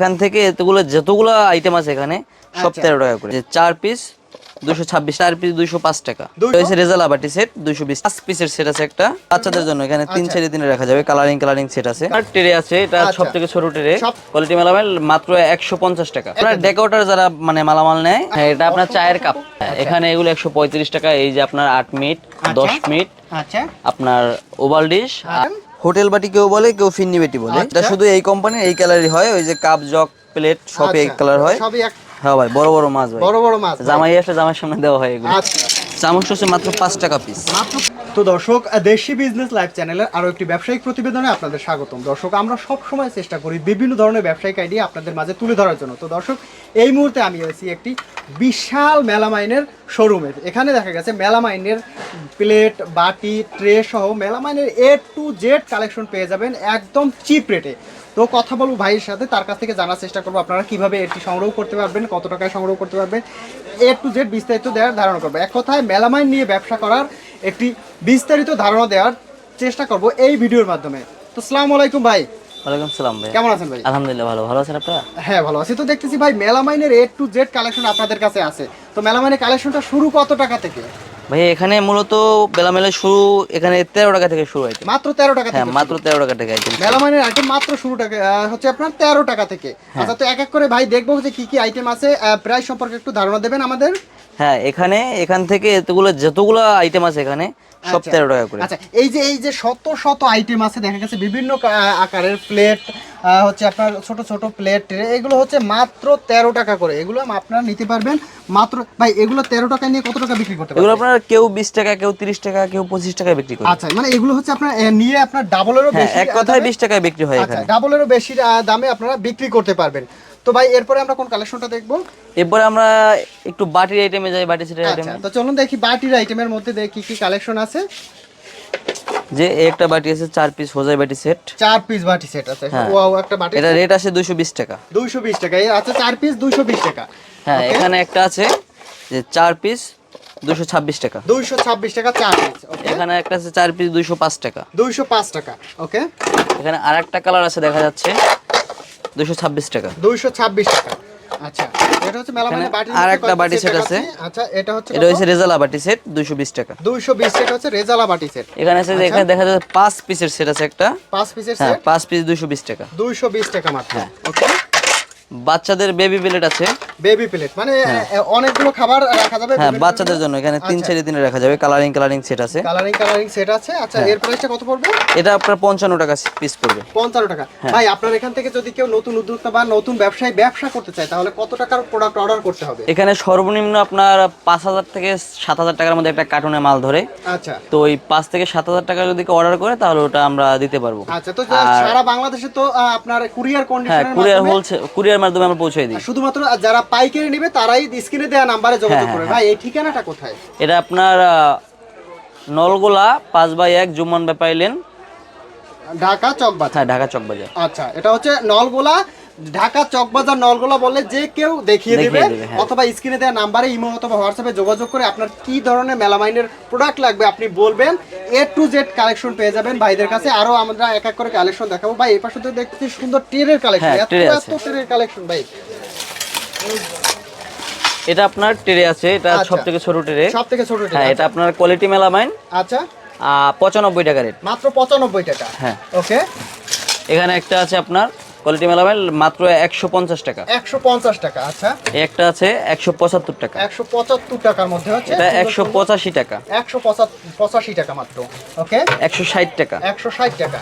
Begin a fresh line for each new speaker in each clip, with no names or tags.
এখান থেকে এতগুলো যতগুলো আইটেম আছে এখানে সব
আচ্ছা।
তেরো টাকা করে। চার পিস দুশো ছাব্বিশ চার পিস দুইশো পাঁচ টাকা? হয়েছে রেজাল সেট দুইশো বিশ। পাঁচ পিসের সেট আছে একটা। বাচ্চাদের জন্য এখানে তিন
আচ্ছা।
চারি দিনে রাখা যাবে। কালারিং কালারিং সেট আছে। আর ট্রে আছে এটা
আচ্ছা।
সব থেকে ছোট ট্রে
সব-
কোয়ালিটি মালামাল মাত্র একশো পঞ্চাশ টাকা। আপনার ডেকোটার যারা মানে মালামাল নেয় হ্যাঁ এটা আপনার চায়ের কাপ এখানে এগুলো একশো পঁয়ত্রিশ টাকা এই যে আপনার আট মিনিট দশ মিনিট আপনার ওভাল ডিশ? হোটেল বাটি কেউ বলে কেউ ফিন্নি বেটি বলে।
আচ্ছা।
এটা শুধু এই কোম্পানির এই কালারই হয় ওই যে কাপ জগ প্লেট সব
আচ্ছা,
কালার হয়।
সবই এক
হ্যাঁ ভাই বড় বড় মাছ ভাই।
বড় বড় মাছ
জামাই আসলে জামাই সামনে দেওয়া হয় এগুলো।
আচ্ছা।
চামচ হচ্ছে মাত্র পাঁচ টাকা পিস
মাত্র তো দর্শক দেশি বিজনেস লাইভ চ্যানেলের আরও একটি ব্যবসায়িক প্রতিবেদনে আপনাদের স্বাগতম। দর্শক, আমরা সব সময় চেষ্টা করি বিভিন্ন ধরনের ব্যবসায়িক আইডিয়া আপনাদের মাঝে তুলে ধরার জন্য। তো দর্শক, এই মুহূর্তে আমি এসেছি একটি বিশাল মেলামাইনের শোরুমে এখানে দেখা গেছে মেলামাইনের প্লেট বাটি ট্রে সহ মেলামাইনের এ টু জেড কালেকশন পেয়ে যাবেন একদম চিপ রেটে তো কথা বলব ভাইয়ের সাথে, তার কাছ থেকে জানার চেষ্টা করব আপনারা কীভাবে এটি সংগ্রহ করতে পারবেন, কত টাকায় সংগ্রহ করতে পারবেন। এ টু জেড বিস্তারিত দেওয়ার ধারণা করব। এক কথায়, মেলামাইন নিয়ে ব্যবসা করার একটি বিস্তারিত ধারণা দেওয়ার চেষ্টা করব এই ভিডিওর মাধ্যমে। তো সালাম আলাইকুম ভাই।
ওয়ালাইকুম সালাম ভাই।
কেমন আছেন ভাই?
আলহামদুলিল্লাহ ভালো। ভালো আছেন আপনারা?
হ্যাঁ ভালো আছি। তো দেখতেছি ভাই মেলামাইনের এ টু জেড কালেকশন আপনাদের কাছে আছে। তো মেলামাইনের কালেকশনটা শুরু কত টাকা থেকে?
ভাই এখানে মূলত বেলামেলা শুরু এখানে তেরো টাকা থেকে শুরু হয়
মাত্র তেরো টাকা
হ্যাঁ মাত্র তেরো টাকা থেকে আইটেম
মেলামাইনের আইটেম মাত্র শুরু টাকা হচ্ছে আপনার তেরো টাকা থেকে।
হ্যাঁ।
আচ্ছা তো এক এক করে ভাই দেখব যে কি কি আইটেম আছে। প্রাইস সম্পর্কে একটু ধারণা দেবেন আমাদের।
হ্যাঁ এখানে এখান থেকে এতগুলো যতগুলো আইটেম আছে এখানে সব
আচ্ছা।
তেরো টাকা করে।
আচ্ছা এই যে এই যে শত শত আইটেম আছে দেখা গেছে বিভিন্ন আকারের প্লেট হচ্ছে আপনার ছোট ছোট প্লেট এগুলো হচ্ছে মাত্র তেরো টাকা করে। এগুলো আপনারা নিতে পারবেন মাত্র ভাই এগুলো তেরো টাকা নিয়ে কত টাকা বিক্রি করতে
এগুলো আপনার কেউ বিশ টাকা কেউ তিরিশ টাকা কেউ পঁচিশ টাকায় বিক্রি করে
আচ্ছা মানে এগুলো হচ্ছে আপনার নিয়ে আপনার ডাবলেরও
হ্যাঁ
বেশি
এক কথায় বিশ টাকায় বিক্রি হয়
আচ্ছা
এখানে।
ডাবলেরও বেশি দামে আপনারা বিক্রি করতে পারবেন। তো ভাই এরপরে আমরা কোন কালেকশনটা দেখব?
এরপরে আমরা একটু বাটির আইটেমে যাই বাটি সেটের
আচ্ছা
আইটেমে
তো চলুন দেখি বাটির আইটেমের মধ্যে দেখি কি কি কালেকশন আছে।
যে একটা বাটি আছে চার পিস হোজাই বাটি সেট
চার পিস বাটি সেট আছে।
হ্যাঁ।
ওয়াও একটা বাটি
এটা রেট আছে দুশো বিশ টাকা।
দুইশো বিশ টাকা। এই আছে চার পিস দুইশো বিশ টাকা।
হ্যাঁ এখানে একটা আছে যে চার পিস দুশো ছাব্বিশ টাকা।
দুইশো ছাব্বিশ টাকা চার পিস ওকে
এখানে একটা আছে চার পিস দুইশো পাঁচ টাকা।
টাকা ওকে
এখানে কালার আছে দেখা যাচ্ছে। দুশো ছাব্বিশ টাকা।
দুইশো ছাব্বিশ টাকা। আচ্ছা এটা হচ্ছে মেলা বাটি
আর একটা বাটি সেট আছে।
আচ্ছা এটা হচ্ছে
এটা হচ্ছে রেজালা বাটি সেট দুইশো বিশ টাকা।
দুইশো বিশ টাকা হচ্ছে রেজালা বাটি সেট
এখানে আছে এখানে দেখা যাচ্ছে পাঁচ পিসের সেট আছে একটা।
পাঁচ পিসের সেট
পাঁচ পিস দুইশো বিশ টাকা।
দুইশো বিশ টাকা মাত্র।
হ্যাঁ।
ওকে
বাচ্চাদের বেবি প্লেট আছে।
বেবি প্লেট মানে অনেকগুলো খাবার রাখা যাবে
হ্যাঁ বাচ্চাদের জন্য এখানে তিন
আচ্ছা।
চারি দিনে রাখা যাবে কালারিং কালারিং সেট আছে।
কালারিং কালারিং সেট আছে আচ্ছা
হ্যাঁ।
এর প্রাইসটা কত পড়বে?
এটা আপনার পঞ্চান্ন টাকা পিস পড়বে।
পঞ্চান্ন টাকা।
হ্যাঁ।
ভাই আপনার এখান থেকে যদি কেউ নতুন উদ্যোক্তা বা নতুন ব্যবসায়ী ব্যবসা করতে চায় তাহলে কত টাকার প্রোডাক্ট অর্ডার করতে হবে?
এখানে সর্বনিম্ন আপনার পাঁচ হাজার থেকে সাত হাজার টাকার মধ্যে একটা কার্টুনে মাল ধরে।
আচ্ছা।
তো ওই পাঁচ থেকে সাত হাজার টাকা যদি কেউ অর্ডার করে তাহলে ওটা আমরা দিতে পারব।
আচ্ছা তো সারা বাংলাদেশে তো আপনার কুরিয়ার
হ্যাঁ
কন্ডিশনের
কুরিয়ার হোলসেল কুরিয়ার মাধ্যমে আমরা পৌঁছে দিই।
শুধুমাত্র যারা পাইকারি নেবে তারাই স্ক্রিনে দেওয়া নাম্বারে যোগাযোগ
হ্যাঁ,
করবে।
হ্যাঁ,
ভাই এই ঠিকানাটা কোথায়?
এটা আপনার নলগোলা পাঁচ বাই এক জুম্মন ব্যাপাইলেন
ঢাকা চকবাজার।
হ্যাঁ ঢাকা চকবাজার।
আচ্ছা এটা হচ্ছে নলগোলা ঢাকা চকবাজার নলগোলা বললে যে কেউ দেখিয়ে দেবে
হ্যাঁ।
অথবা স্ক্রিনে দেওয়া নাম্বারে ইমো অথবা হোয়াটসঅ্যাপে যোগাযোগ করে আপনার কি ধরনের মেলামাইনের প্রোডাক্ট লাগবে আপনি বলবেন। এ টু জেড কালেকশন পেয়ে যাবেন ভাইদের কাছে। আরও আমরা এক এক করে কালেকশন দেখাবো। ভাই এই পাশে তো দেখতেছি সুন্দর টেরের কালেকশন
হ্যাঁ,
এত এত। টেরের কালেকশন ভাই।
এটা আপনার টেরে আছে। এটা
সবথেকে
সব থেকে ছোট টেরে।
সব থেকে ছোট
হ্যাঁ এটা আপনার কোয়ালিটি মেলামাইন।
আচ্ছা।
পঁচানব্বই টাকা রেট
মাত্র পঁচানব্বই টাকা।
হ্যাঁ।
ওকে
এখানে একটা আছে আপনার কোয়ালিটি মেলামাইন মাত্র একশো পঞ্চাশ টাকা।
একশো পঞ্চাশ টাকা আচ্ছা।
একটা আছে একশো পঁচাত্তর টাকা।
একশো পঁচাত্তর টাকার মধ্যে হচ্ছে
এটা একশো পঁচাশি টাকা।
একশো পঁচা- পঁচাশি টাকা মাত্র ওকে
একশো ষাট টাকা।
একশো ষাট টাকা।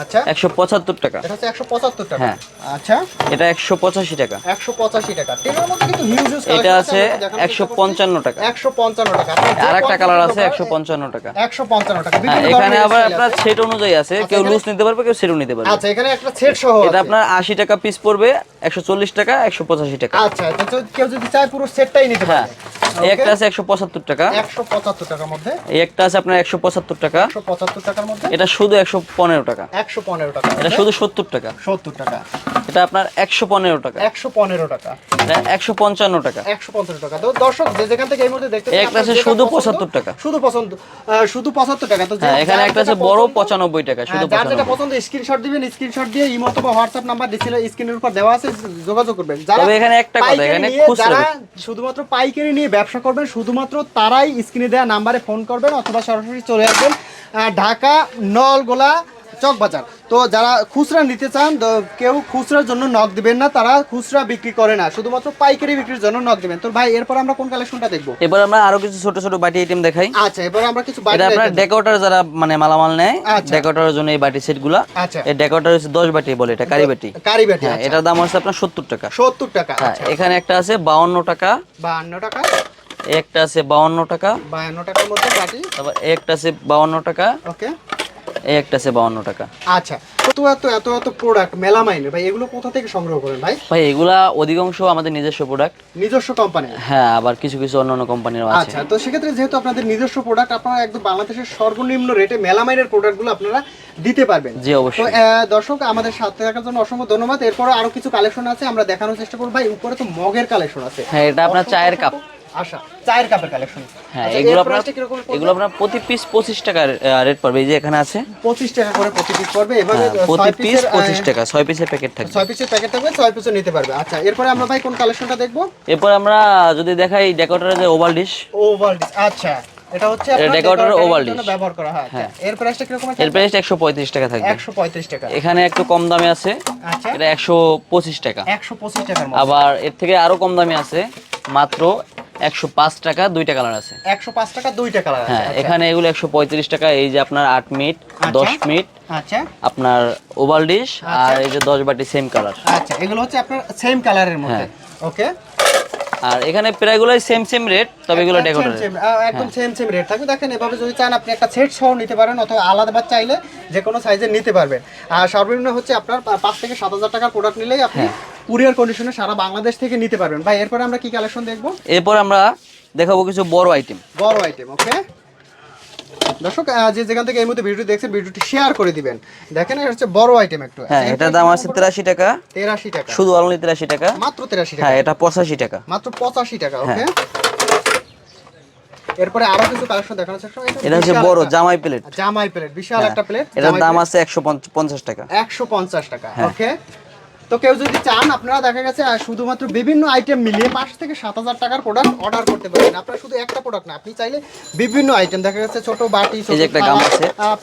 আচ্ছা।
একশো পঁচাত্তর টাকা।
এটা হচ্ছে একশো পঁচাত্তর টাকা।
হ্যাঁ।
আচ্ছা।
এটা একশো পঁচাশি টাকা।
একশো পঁচাশি টাকা। টেনের মধ্যে কিন্তু হিউজ হিউজ
এটা আছে একশো পঞ্চান্ন টাকা।
একশো পঞ্চান্ন টাকা। আপনি
আর একটা কালার আছে
নেবেন,
একশো পঞ্চান্ন টাকা।
একশো পঞ্চান্ন টাকা।
হ্যাঁ এখানে আবার আপনার সেট অনুযায়ী আছে। কেউ
এখানে-
লুজ নিতে পারবে কেউ সেটও নিতে পারবে।
আচ্ছা এখানে একটা সেট সহ
এটা আপনার আশি টাকা পিস পড়বে একশো চল্লিশ টাকা একশো পঁচাশি টাকা।
আচ্ছা তো কেউ যদি চায় পুরো সেটটাই নিতে
হ্যাঁ।
পারে।
এই একটা আছে একশো পঁচাত্তর টাকা।
একশো পঁচাত্তর টাকার মধ্যে।
এই একটা আছে আপনার একশো পঁচাত্তর টাকা।
একশো পঁচাত্তর টাকার মধ্যে?
এটা শুধু একশো পনেরো টাকা।
একশো পনেরো টাকা।
এটা শুধু সত্তর টাকা।
সত্তর টাকা।
এটা আপনার একশো পনেরো টাকা।
একশো পনেরো টাকা।
একশো পঞ্চান্ন টাকা।
একশো পঞ্চান্ন টাকা। তো দর্শক যে যেখান থেকে এই মুহূর্তে দেখতে
একটা আছে শুধু 75 টাকা।
শুধু পছন্দ শুধু পঁচাত্তর টাকা। তো
হ্যাঁ এখানে একটা আছে বড় পঁচানব্বই টাকা শুধু
হ্যাঁ, যার যেটা পছন্দ স্ক্রিনশট দিবেন স্ক্রিনশট দিয়ে ইমো হোয়াটসঅ্যাপ নাম্বার স্ক্রিনের উপর দেওয়া আছে যোগাযোগ করবেন। যারা
এখানে একটা কথা, এখানে
যারা শুধুমাত্র পাইকারি নিয়ে ব্যবসা করবেন শুধুমাত্র তারাই স্ক্রিনে দেওয়া নাম্বারে ফোন করবেন অথবা সরাসরি চলে আসবেন ঢাকা নলগোলা চকবাজার। তো যারা খুচরা নিতে চান কেউ খুচরার জন্য নক দিবেন না তারা খুচরা বিক্রি করে না শুধুমাত্র পাইকারি বিক্রির জন্য নক দিবেন। তো ভাই এরপর আমরা কোন কালেকশনটা দেখব?
এবার আমরা আরও কিছু ছোট ছোট বাটি আইটেম দেখাই।
আচ্ছা এবার আমরা কিছু
এটা
বাইরে
আপনার ডেকোরেটর যারা মানে মালামাল নেয়
আচ্ছা।
ডেকোরেটরের জন্য এই বাটি সেটগুলা
আচ্ছা।
এই ডেকোরেটর হচ্ছে দশ বাটি বলে এটা কারি বাটি।
কারি বাটি
হ্যাঁ এটার দাম হচ্ছে আপনার সত্তর টাকা।
সত্তর টাকা
হ্যাঁ
আচ্ছা।
এখানে একটা আছে বাউন্ন টাকা।
বাহান্ন টাকা।
এই একটা আছে বাউন্ন টাকা।
বাহান্ন টাকার মধ্যে বাটি।
তারপর একটা আছে বাউন্ন টাকা।
ওকে।
এই একটা আছে বাউন্ন টাকা।
আচ্ছা তো এত এত এত প্রোডাক্ট মেলামাইনের? ভাই এগুলো কোথা থেকে সংগ্রহ করেন ভাই?
ভাই এগুলা অধিকাংশ আমাদের নিজস্ব প্রোডাক্ট
নিজস্ব কোম্পানি
হ্যাঁ আবার কিছু কিছু অন্যান্য কোম্পানিরও আছে।
আচ্ছা তো সেক্ষেত্রে যেহেতু আপনাদের নিজস্ব প্রোডাক্ট আপনারা একদম বাংলাদেশের সর্বনিম্ন রেটে মেলামাইনের প্রোডাক্টগুলো আপনারা দিতে পারবেন।
জি অবশ্যই।
দর্শক আমাদের সাথে থাকার জন্য অসংখ্য ধন্যবাদ। এরপরে আরও কিছু কালেকশন আছে আমরা দেখানোর চেষ্টা করব। ভাই উপরে তো মগের কালেকশন আছে।
হ্যাঁ এটা আপনার চায়ের কাপ
আচ্ছা চায়ের কাপের কালেকশন
হ্যাঁ এগুলো আপনার এগুলো আপনার প্রতি পিস টাকা রেট পড়বে এই যে এখানে আছে।
পঁচিশ টাকা করে প্রতি পিস পড়বে এভাবে
হ্যাঁ, প্রতি পিস টাকা পিসের প্যাকেট থাকবে।
পিসের প্যাকেট থাকবে পিসও নিতে পারবে। আচ্ছা এরপরে আমরা ভাই কোন কালেকশনটা দেখব?
এরপর আমরা যদি দেখাই ডেকোরেটরের যে ওভাল ডিশ
ওভাল আচ্ছা এটা হচ্ছে আপনার ব্যবহার করা হয়। আচ্ছা এর প্রাইসটা আছে?
টাকা থাকবে।
একশো পঁয়ত্রিশ টাকা।
এখানে একটু কম দামে আছে।
আচ্ছা।
এটা একশো পঁচিশ টাকা।
টাকার মধ্যে।
আবার এর থেকে আরও কম দামে আছে। মাত্র একশো পাঁচ টাকা দুইটা কালার আছে।
একশো পাঁচ টাকা দুইটা কালার আছে।
হ্যাঁ
আচ্ছা।
এখানে এগুলো একশো পঁয়ত্রিশ টাকা এই যে আপনার আট মিনিট
আচ্ছা।
দশ মিনিট
আচ্ছা।
আপনার ওভাল ডিশ আর এই যে দশ বাটি সেম কালার
আচ্ছা এগুলো হচ্ছে আপনার সেম কালারের মধ্যে।
হ্যাঁ।
ওকে
আর এখানে প্রায়গুলোই সেম সেম রেট তবে এগুলো
same, একদম সেম সেম রেট থাকবে দেখেন এভাবে যদি চান আপনি একটা সেট সহ নিতে পারেন অথবা আলাদা বা চাইলে যে কোনো সাইজের নিতে পারবেন। আর সর্বনিম্ন হচ্ছে আপনার পাঁচ থেকে সাত হাজার টাকার প্রোডাক্ট নিলেই আপনি
হ্যাঁ।
কুরিয়ার কন্ডিশনে সারা বাংলাদেশ থেকে নিতে পারবেন। ভাই এরপরে আমরা কি কালেকশন দেখব?
এরপর আমরা দেখাবো কিছু বড় আইটেম
বড় আইটেম ওকে দর্শক যে যেখান থেকে এই মুহূর্তে ভিডিও দেখছেন ভিডিওটি শেয়ার করে দিবেন। দেখেন এটা হচ্ছে বড় আইটেম একটু।
হ্যাঁ এটার দাম আছে তেরাশি টাকা।
তেরাশি টাকা।
শুধু অনলি তেরাশি টাকা।
মাত্র তেরাশি টাকা।
হ্যাঁ এটা পঁচাশি টাকা।
মাত্র পঁচাশি টাকা ওকে
হ্যাঁ।
এরপরে আরও কিছু কালেকশন দেখানো চেষ্টা
এটা হচ্ছে বড় জামাই প্লেট
জামাই প্লেট বিশাল একটা প্লেট
এটার দাম আছে একশো পঞ্চাশ টাকা।
একশো পঞ্চাশ টাকা
হ্যাঁ।
ওকে তো কেউ যদি চান আপনারা দেখা গেছে শুধুমাত্র বিভিন্ন আইটেম মিলিয়ে পাঁচ থেকে সাত হাজার টাকার প্রোডাক্ট অর্ডার করতে পারেন আপনারা শুধু একটা প্রোডাক্ট না আপনি চাইলে বিভিন্ন আইটেম দেখা গেছে ছোট বাটি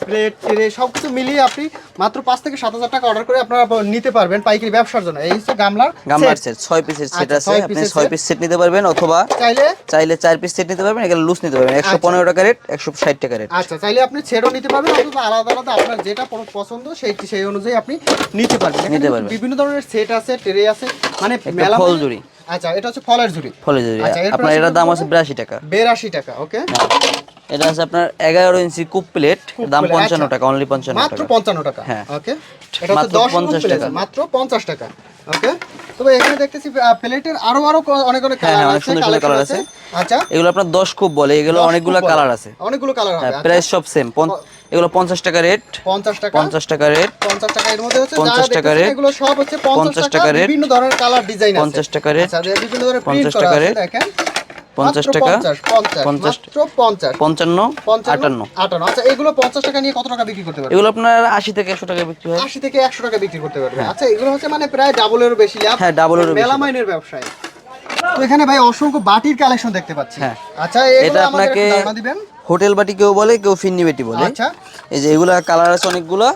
প্লেট ট্রে সবকিছু মিলিয়ে আপনি মাত্র পাঁচ থেকে সাত হাজার টাকা অর্ডার করে আপনারা নিতে পারবেন পাইকারি ব্যবসার জন্য। এই হচ্ছে গামলার
গামলার সেট ছয় পিসের সেট
আচ্ছা,
আছে। আপনি ছয় পিস সেট নিতে পারবেন অথবা
চাইলে
চাইলে চার পিস সেট নিতে পারবেন এখানে লুজ নিতে পারবেন। একশো
আচ্ছা।
পনেরো টাকা রেট একশো ষাট টাকা রেট
আচ্ছা চাইলে আপনি ছেড়ও নিতে পারবেন অথবা আলাদা আলাদা আপনার যেটা পছন্দ সেই সেই অনুযায়ী আপনি নিতে পারবেন।
নিতে পারবেন।
বিভিন্ন ধরনের সেট আছে ট্রে আছে মানে মেলা
ফল ঝুড়ি।
আচ্ছা এটা হচ্ছে ফলের ঝুড়ি।
ফলে যদি
আচ্ছা,
আপনার এটার দাম আছে বিরাশি টাকা।
বেরাশি টাকা ওকে?
এটা আছে আপনার এগারো ইঞ্চি কুপ প্লেট দাম
plate,
পঞ্চান্ন
আচ্ছা।
টাকা অনলি পঞ্চান্ন
মাত্র
টাকা।
পঞ্চান্ন টাকা
হ্যাঁ।
ওকে? এটা হচ্ছে
মাত্র
দশ
50 টাকা।
মাত্র পঞ্চাশ টাকা ওকে? তবে এখানে দেখতেছি প্লেটের আরও আরও অনেক অনেক
হ্যাঁ,
কালার আছে
সুন্দর সুন্দর colour
আছে। আচ্ছা।
এগুলো আপনার দশ কুপ বলে এগুলো অনেকগুলো কালার আছে।
অনেকগুলো কালার হবে
হ্যাঁ
আচ্ছা।
প্রাইস সব সেম এগুলো পঞ্চাশ টাকা রেট।
পঞ্চাশ টাকা।
পঞ্চাশ টাকা রেট।
পঞ্চাশ টাকা এর মধ্যে হচ্ছে
50 টাকা rate,
এগুলো সব হচ্ছে পঞ্চাশ টাকা।
টাকা
বিভিন্ন ধরনের কালার ডিজাইন আছে।
50 টাকা rate,
বিভিন্ন ধরনের প্রিন্ট
50
করা
টাকা
আছে দেখেন।
50 টাকা,
50 50
50
মাত্র 50
পঞ্চান্ন
55
আটান্ন।
আচ্ছা এগুলো 50 টাকা নিয়ে কত টাকা বিক্রি করতে
এগুলো আপনার আশি থেকে একশো টাকা বিক্রি হয়।
80 থেকে 100 টাকা বিক্রি করতে পারবে আচ্ছা এগুলো হচ্ছে মানে প্রায় ডাবলেরও বেশি লাভ।
হ্যাঁ,
মেলামাইনের ব্যবসায়। তো এখানে ভাই অসংখ্য বাটির কালেকশন দেখতে পাচ্ছি।
হ্যাঁ।
আচ্ছা
এটা আপনাকে
দিবেন?
হোটেল বাটি কেউ বলে কেউ ফিন্নি বাটি বলে
আচ্ছা
এই যে এগুলা কালার আছে অনেকগুলা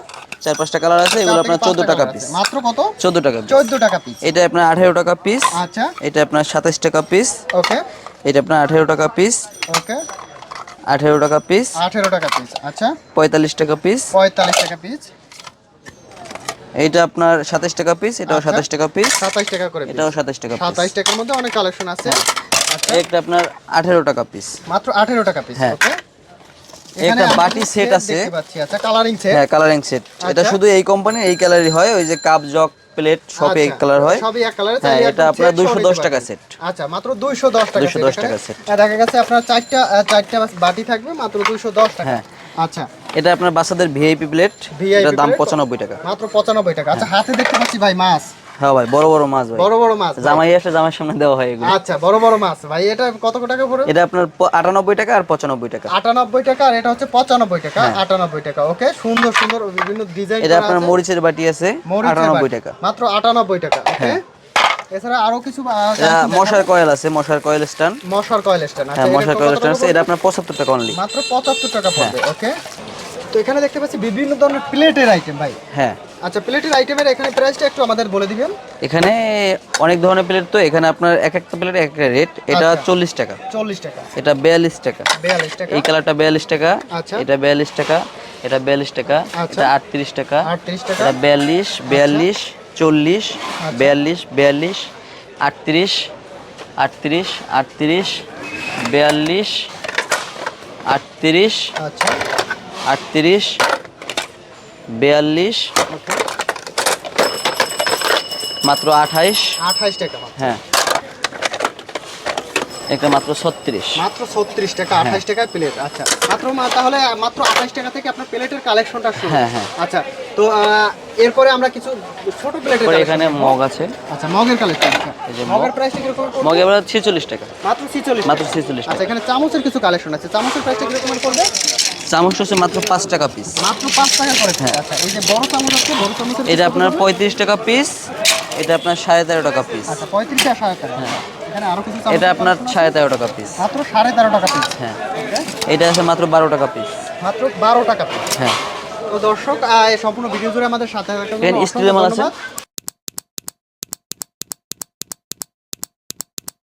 চার পাঁচটা কালার আছে এগুলো আপনার চোদ্দ টাকা পিস
মাত্র কত
চোদ্দ টাকা
14 টাকা পিস
এটা আপনার আঠেরো টাকা পিস
আচ্ছা
এটা আপনার সাতাশ টাকা পিস
ওকে
এটা আপনার আঠেরো টাকা পিস
ওকে
আঠেরো টাকা পিস
18 টাকা পিস আচ্ছা
পঁয়তাল্লিশ টাকা পিস
45 টাকা পিস
এইটা আপনার সাতাশ টাকা পিস এটাও
আচ্ছা।
সাতাশ টাকা পিস
27 টাকা করে
এটাও সাতাশ টাকা পিস
27 টাকার মধ্যে অনেক কালেকশন আছে আচ্ছা
একটা আপনার আঠেরো টাকা পিস
মাত্র 18 টাকা পিস
হ্যাঁ। একটা বাটি সেট আছে
আচ্ছা কালারিং সেট
হ্যাঁ কালারিং সেট এটা
আচ্ছা।
শুধু এই কোম্পানির এই কালারই হয় ওই যে কাপ জগ প্লেট সব এই কালার হয়
সবই এক কালারে
হ্যাঁ, এটা আপনার 210 টাকা set।
আচ্ছা মাত্র 210 টাকা
210 টাকা set।
আর দেখা গেছে আপনার চারটা চারটা বাটি থাকবে মাত্র 210 টাকা
হ্যাঁ।
আচ্ছা
এটা আপনার বাচ্চাদের ভিআইপি প্লেট এটার দাম
plate?
পঁচানব্বই টাকা
মাত্র 95 টাকা আচ্ছা হাতে দেখতে পাচ্ছি ভাই মাছ
হ্যাঁ ভাই বড় বড় মাছ ভাই।
বড় বড় মাছ
জামাই আসলে জামাইয়ের সামনে দেওয়া হয় এগুলো।
আচ্ছা বড় বড় মাছ ভাই এটা কত টাকা পড়ে?
এটা আপনার প- আটানব্বই টাকা আর পঁচানব্বই টাকা।
আটানব্বই টাকা আর এটা হচ্ছে পঁচানব্বই টাকা আটানব্বই টাকা ওকে? সুন্দর সুন্দর বিভিন্ন ডিজাইন
এটা আপনার মরিচের বাটি আছে আটানব্বই টাকা।
মাত্র আটানব্বই টাকা ওকে? এছাড়া আরও কিছু
মশার কয়েল আছে মশার কয়েল স্ট্যান্ড।
মশার কয়েল স্ট্যান্ড
হ্যাঁ মশার কয়েল স্ট্যান্ড আছে এটা আপনার পঁচাত্তর টাকা অনলি
মাত্র পঁচাত্তর টাকা পড়বে
হ্যাঁ।
ওকে? তো এখানে দেখতে পাচ্ছি বিভিন্ন ধরনের প্লেটের আইটেম ভাই।
হ্যাঁ।
আচ্ছা প্লেটের আইটেমের এখানে প্রাইসটা একটু আমাদের বলে দিবেন।
এখানে অনেক ধরনের প্লেট তো এখানে আপনার এক একটা প্লেট এক একটা রেট এটা
আচ্ছা।
চল্লিশ টাকা।
চল্লিশ টাকা।
এটা বিয়াল্লিশ টাকা।
বিয়াল্লিশ টাকা।
এই কালারটা বিয়াল্লিশ টাকা।
আচ্ছা।
এটা বিয়াল্লিশ টাকা। এটা বিয়াল্লিশ টাকা।
আচ্ছা।
এটা আটত্রিশ টাকা।
আটত্রিশ টাকা।
এটা বিয়াল্লিশ বিয়াল্লিশ চল্লিশ বিয়াল্লিশ বিয়াল্লিশ আটত্রিশ আটত্রিশ আটত্রিশ বিয়াল্লিশ আটত্রিশ
আচ্ছা।
আটত্রিশ বিয়াল্লিশ মাত্র আঠাইশ।
আঠাইশ টাকা
হ্যাঁ। এটা মাত্র ছত্রিশ।
মাত্র ছত্রিশ টাকা আঠাইশ টাকায় প্লেট আচ্ছা মাত্র তাহলে মাত্র আঠাইশ টাকা থেকে আপনার প্লেটের কালেকশনটা শুরু।
হ্যাঁ, হ্যাঁ।
আচ্ছা তো এরপরে আমরা কিছু ছোট প্লেটের
এখানে মগ আছে।
আচ্ছা মগের কালেকশন
এই যে
মগের
মগ।
প্রাইসটা কীরকম? পড়বে?
মগে এবার ছেচল্লিশ টাকা।
মাত্র 46
মাত্র
টাকা।
46 টাকা।
আচ্ছা এখানে চামচের কিছু কালেকশন আছে। চামচের প্রাইসটা কীরকম পড়বে?
চামচ হচ্ছে মাত্র পাঁচ টাকা পিস
মাত্র 5 টাকা করে আচ্ছা এই যে বড় চামচ আছে বড় চামচের
হ্যাঁ। এটা আপনার পঁয়ত্রিশ টাকা পিস এটা আপনার সাড়ে তেরো টাকা পিস
আচ্ছা 35 টাকা 60 টাকা এখানে আরও কিছু
এটা আপনার সাড়ে তেরো টাকা পিস
মাত্র 13.5 টাকা পিস
হ্যাঁ। এটা আছে মাত্র বারো টাকা পিস
মাত্র 12 টাকা পিস
হ্যাঁ।
তো দর্শক সম্পূর্ণ ভিডিও জুড়ে আমাদের সাথে
স্টিলের মাল আছে?